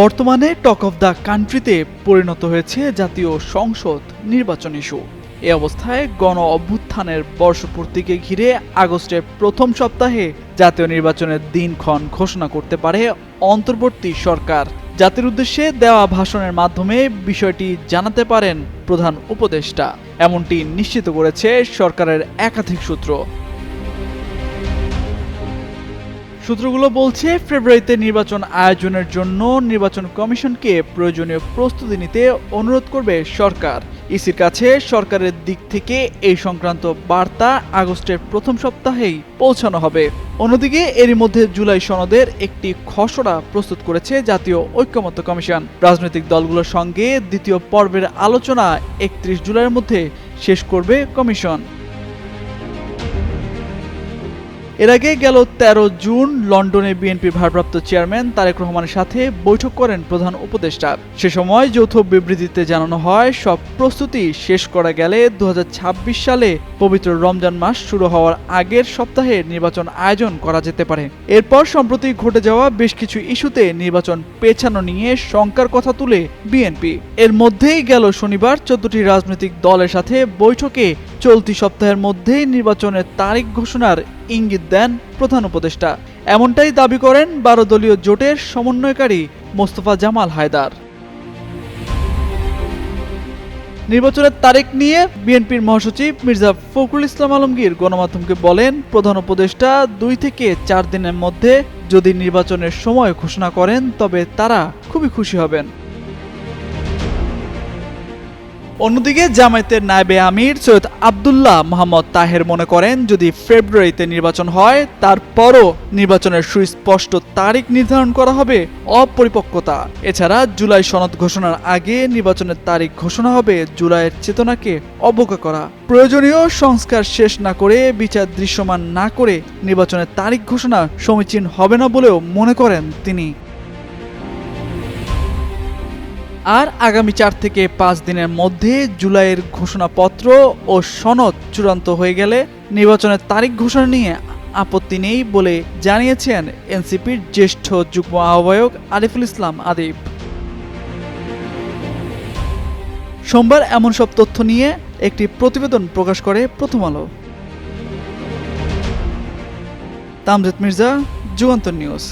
বর্তমানে talk of the কান্ট্রিতে পরিণত হয়েছে জাতীয় সংসদ নির্বাচন ইস্যু। এ অবস্থায় গণ অভ্যুত্থানের বর্ষপূর্তিকে ঘিরে আগস্টের প্রথম সপ্তাহে জাতীয় নির্বাচনের দিনক্ষণ ঘোষণা করতে পারে অন্তর্বর্তী সরকার। জাতির উদ্দেশ্যে দেওয়া ভাষণের মাধ্যমে বিষয়টি জানাতে পারেন প্রধান উপদেষ্টা। এমনটি নিশ্চিত করেছে সরকারের একাধিক সূত্র। সূত্রগুলো বলছে, ফেব্রুয়ারিতে নির্বাচন আয়োজনের জন্য নির্বাচন কমিশনকে প্রয়োজনীয় প্রস্তুতি নিতে অনুরোধ করবে সরকার। ইসির কাছে সরকারের দিক থেকে এই সংক্রান্ত বার্তা আগস্টের প্রথম সপ্তাহেই পৌঁছানো হবে। অন্যদিকে, এরই মধ্যে জুলাই সনদের একটি খসড়া প্রস্তুত করেছে জাতীয় ঐক্যমত্য কমিশন। রাজনৈতিক দলগুলোর সঙ্গে দ্বিতীয় পর্বের আলোচনা একত্রিশ জুলাইয়ের মধ্যে শেষ করবে কমিশন। এর আগে গেল ১৩ জুন লন্ডনে বিএনপির ভারপ্রাপ্ত চেয়ারম্যান তারেক রহমানের সাথে বৈঠক করেন প্রধান উপদেষ্টা। সে সময় যৌথ বিবৃতিতে জানানো হয়, সব প্রস্তুতি শেষ করা গেলে দু হাজার ছাব্বিশ সালে পবিত্র রমজান মাস শুরু হওয়ার আগের সপ্তাহে নির্বাচন আয়োজন করা যেতে পারে। এরপর সম্প্রতি ঘটে যাওয়া বেশ কিছু ইস্যুতে নির্বাচন পেছানো নিয়ে শঙ্কার কথা তুলে বিএনপি। এর মধ্যেই গেল শনিবার চোদ্দটি রাজনৈতিক দলের সাথে বৈঠকে চলতি সপ্তাহের মধ্যেই নির্বাচনের তারিখ ঘোষণার ইঙ্গিত দেন প্রধান উপদেষ্টা। এমনটাই দাবি করেন বারো দলীয় জোটের সমন্বয়কারী মোস্তফা জামাল হায়দার। নির্বাচনের তারিখ নিয়ে বিএনপির মহাসচিব মির্জা ফখরুল ইসলাম আলমগীর গণমাধ্যমকে বলেন, প্রধান উপদেষ্টা দুই থেকে চার দিনের মধ্যে যদি নির্বাচনের সময় ঘোষণা করেন, তবে তারা খুবই খুশি হবেন। অন্যদিকে জামায়াতের নায়েবে আমির সৈয়দ আবদুল্লাহ মোহাম্মদ তাহের মনে করেন, যদি ফেব্রুয়ারিতে নির্বাচন হয়, তারপরও নির্বাচনের সুস্পষ্ট তারিখ নির্ধারণ করা হবে অপরিপক্কতা। এছাড়া জুলাই সনদ ঘোষণার আগে নির্বাচনের তারিখ ঘোষণা হবে জুলাইয়ের চেতনাকে অবজ্ঞা করা। প্রয়োজনীয় সংস্কার শেষ না করে বিচার দৃশ্যমান না করে নির্বাচনের তারিখ ঘোষণা সমীচীন হবে না বলেও মনে করেন তিনি। আর আগামী চার থেকে পাঁচ দিনের মধ্যে জুলাইয়ের ঘোষণাপত্র ও সনদ চূড়ান্ত হয়ে গেলে নির্বাচনের তারিখ ঘোষণা নিয়ে আপত্তি নেই বলে জানিয়েছেন এনসিপির জ্যেষ্ঠ যুগ্ম আহ্বায়ক আরিফুল ইসলাম আদিব। সোমবার এমন সব তথ্য নিয়ে একটি প্রতিবেদন প্রকাশ করে প্রথম আলো। তামজেদ মির্জা, যুগান্তর নিউজ।